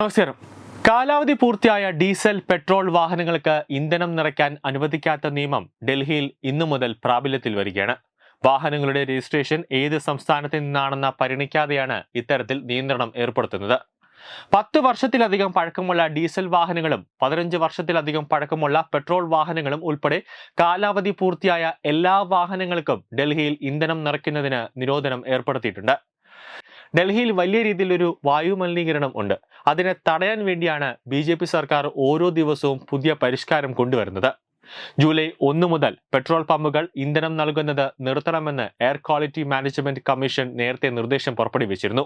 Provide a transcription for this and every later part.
നമസ്കാരം. കാലാവധി പൂർത്തിയായ ഡീസൽ പെട്രോൾ വാഹനങ്ങൾക്ക് ഇന്ധനം നിറയ്ക്കാൻ അനുവദിക്കാത്ത നിയമം ഡൽഹിയിൽ ഇന്നു മുതൽ പ്രാബല്യത്തിൽ വരികയാണ്. വാഹനങ്ങളുടെ രജിസ്ട്രേഷൻ ഏത് സംസ്ഥാനത്ത് നിന്നാണെന്ന പരിഗണിക്കാതെയാണ് ഇത്തരത്തിൽ നിയന്ത്രണം ഏർപ്പെടുത്തുന്നത്. പത്ത് വർഷത്തിലധികം പഴക്കമുള്ള ഡീസൽ വാഹനങ്ങളും പതിനഞ്ച് വർഷത്തിലധികം പഴക്കമുള്ള പെട്രോൾ വാഹനങ്ങളും ഉൾപ്പെടെ കാലാവധി പൂർത്തിയായ എല്ലാ വാഹനങ്ങൾക്കും ഡൽഹിയിൽ ഇന്ധനം നിറയ്ക്കുന്നതിന് നിരോധനം ഏർപ്പെടുത്തിയിട്ടുണ്ട്. ഡൽഹിയിൽ വലിയ രീതിയിലൊരു വായു മലിനീകരണം ഉണ്ട്. അതിനെ തടയാൻ വേണ്ടിയാണ് ബി ജെ പി സർക്കാർ ഓരോ ദിവസവും പുതിയ പരിഷ്കാരം കൊണ്ടുവരുന്നത്. ജൂലൈ ഒന്ന് മുതൽ പെട്രോൾ പമ്പുകൾ ഇന്ധനം നൽകുന്നത് നിർത്തണമെന്ന് എയർ ക്വാളിറ്റി മാനേജ്മെന്റ് കമ്മീഷൻ നേരത്തെ നിർദ്ദേശം പുറപ്പെടുവിച്ചിരുന്നു.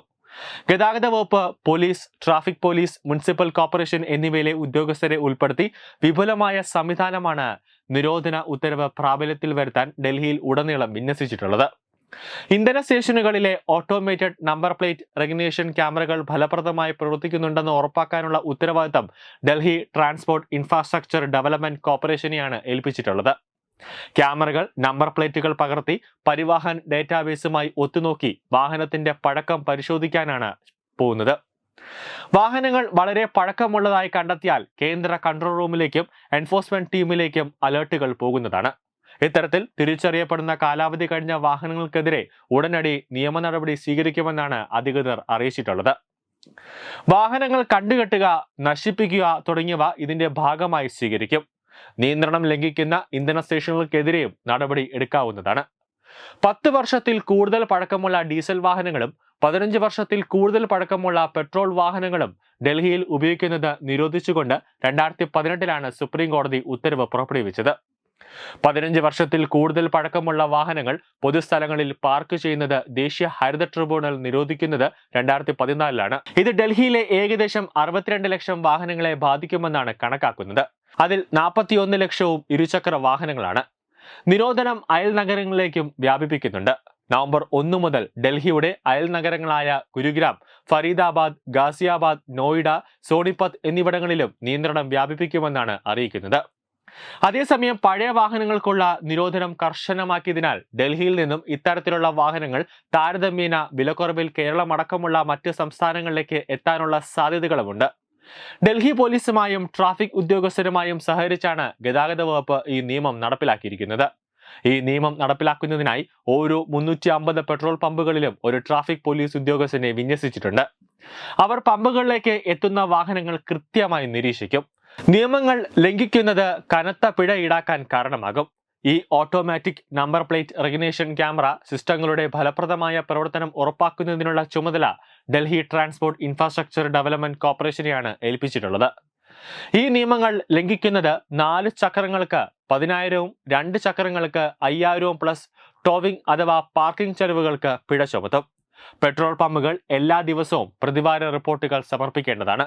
ഗതാഗത വകുപ്പ് police traffic police municipal corporation എന്നിവയിലെ ഉദ്യോഗസ്ഥരെ ഉൾപ്പെടുത്തി വിപുലമായ സംവിധാനമാണ് നിരോധന ഉത്തരവ് പ്രാബല്യത്തിൽ വരുത്താൻ ഡൽഹിയിൽ ഉടനീളം വിന്യസിച്ചിട്ടുള്ളത്. ഇന്ധന സ്റ്റേഷനുകളിലെ ഓട്ടോമേറ്റഡ് നമ്പർ പ്ലേറ്റ് റെഗുലേഷൻ ക്യാമറകൾ ഫലപ്രദമായി പ്രവർത്തിക്കുന്നുണ്ടെന്ന് ഉറപ്പാക്കാനുള്ള ഉത്തരവാദിത്തം ഡൽഹി ട്രാൻസ്പോർട്ട് ഇൻഫ്രാസ്ട്രക്ചർ ഡെവലപ്മെന്റ് കോർപ്പറേഷനെയാണ് ഏൽപ്പിച്ചിട്ടുള്ളത്. ക്യാമറകൾ നമ്പർ പ്ലേറ്റുകൾ പകർത്തി പരിവാഹൻ ഡേറ്റാബേസുമായി ഒത്തുനോക്കി വാഹനത്തിന്റെ പഴക്കം പരിശോധിക്കാനാണ് പോകുന്നത്. വാഹനങ്ങൾ വളരെ പഴക്കമുള്ളതായി കണ്ടെത്തിയാൽ കേന്ദ്ര കൺട്രോൾ റൂമിലേക്കും എൻഫോഴ്സ്മെന്റ് ടീമിലേക്കും അലേർട്ടുകൾ പോകുന്നതാണ്. ഇത്തരത്തിൽ തിരിച്ചറിയപ്പെടുന്ന കാലാവധി കഴിഞ്ഞ വാഹനങ്ങൾക്കെതിരെ ഉടനടി നിയമ നടപടി സ്വീകരിക്കുമെന്നാണ് അധികൃതർ അറിയിച്ചിട്ടുള്ളത്. വാഹനങ്ങൾ കണ്ടുകെട്ടുക നശിപ്പിക്കുക തുടങ്ങിയവ ഇതിന്റെ ഭാഗമായി സ്വീകരിക്കും. നിയന്ത്രണം ലംഘിക്കുന്ന ഇന്ധന സ്റ്റേഷനുകൾക്കെതിരെയും നടപടി എടുക്കാവുന്നതാണ്. പത്ത് വർഷത്തിൽ കൂടുതൽ പഴക്കമുള്ള ഡീസൽ വാഹനങ്ങളും പതിനഞ്ച് വർഷത്തിൽ കൂടുതൽ പഴക്കമുള്ള പെട്രോൾ വാഹനങ്ങളും ഡൽഹിയിൽ ഉപയോഗിക്കുന്നത് നിരോധിച്ചുകൊണ്ട് രണ്ടായിരത്തി പതിനെട്ടിലാണ് സുപ്രീം കോടതി ഉത്തരവ് പുറപ്പെടുവിച്ചത്. പതിനഞ്ച് വർഷത്തിൽ കൂടുതൽ പഴക്കമുള്ള വാഹനങ്ങൾ പൊതുസ്ഥലങ്ങളിൽ പാർക്ക് ചെയ്യുന്നത് ദേശീയ ഹരിത ട്രിബ്യൂണൽ നിരോധിക്കുന്നത് രണ്ടായിരത്തി പതിനാലിലാണ് ഇത് ഡൽഹിയിലെ ഏകദേശം അറുപത്തിരണ്ട് ലക്ഷം വാഹനങ്ങളെ ബാധിക്കുമെന്നാണ് കണക്കാക്കുന്നത്. അതിൽ നാൽപ്പത്തിയൊന്ന് ലക്ഷവും ഇരുചക്ര വാഹനങ്ങളാണ്. നിരോധനം അയൽ നഗരങ്ങളിലേക്കും വ്യാപിപ്പിക്കുന്നുണ്ട്. നവംബർ ഒന്ന് മുതൽ ഡൽഹിയുടെ അയൽ നഗരങ്ങളായ ഗുരുഗ്രാം ഫരീദാബാദ് ഗാസിയാബാദ് നോയിഡ സോണിപത്ത് എന്നിവിടങ്ങളിലും നിയന്ത്രണം വ്യാപിപ്പിക്കുമെന്നാണ് അറിയിക്കുന്നത്. അതേസമയം പഴയ വാഹനങ്ങൾക്കുള്ള നിരോധനം കർശനമാക്കിയതിനാൽ ഡൽഹിയിൽ നിന്നും ഇത്തരത്തിലുള്ള വാഹനങ്ങൾ താരതമ്യേന വിലക്കുറവിൽ കേരളമടക്കമുള്ള മറ്റ് സംസ്ഥാനങ്ങളിലേക്ക് എത്താനുള്ള സാധ്യതകളുമുണ്ട്. ഡൽഹി പോലീസുമായും ട്രാഫിക് ഉദ്യോഗസ്ഥരുമായും സഹകരിച്ചാണ് ഗതാഗത വകുപ്പ് ഈ നിയമം നടപ്പിലാക്കിയിരിക്കുന്നത്. ഈ നിയമം നടപ്പിലാക്കുന്നതിനായി ഓരോ മുന്നൂറ്റി അമ്പത് പെട്രോൾ പമ്പുകളിലും ഒരു ട്രാഫിക് പോലീസ് ഉദ്യോഗസ്ഥനെ വിന്യസിച്ചിട്ടുണ്ട്. അവർ പമ്പുകളിലേക്ക് എത്തുന്ന വാഹനങ്ങൾ കൃത്യമായി നിരീക്ഷിക്കും. നിയമങ്ങൾ ലംഘിക്കുന്നത് കനത്ത പിഴ ഈടാക്കാൻ കാരണമാകും. ഈ automatic number plate regulation camera സിസ്റ്റങ്ങളുടെ ഫലപ്രദമായ പ്രവർത്തനം ഉറപ്പാക്കുന്നതിനുള്ള ചുമതല ഡൽഹി ട്രാൻസ്പോർട്ട് ഇൻഫ്രാസ്ട്രക്ചർ ഡെവലപ്മെന്റ് കോർപ്പറേഷനെയാണ് ഏൽപ്പിച്ചിട്ടുള്ളത്. ഈ നിയമങ്ങൾ ലംഘിക്കുന്നത് നാല് ചക്രങ്ങൾക്ക് പതിനായിരവും രണ്ട് ചക്രങ്ങൾക്ക് അയ്യായിരവും പ്ലസ് ടോവിംഗ് അഥവാ പാർക്കിംഗ് ചെലവുകൾക്ക് പിഴ ചുമത്തും. പെട്രോൾ പമ്പുകൾ എല്ലാ ദിവസവും പ്രതിവാര റിപ്പോർട്ടുകൾ സമർപ്പിക്കേണ്ടതാണ്.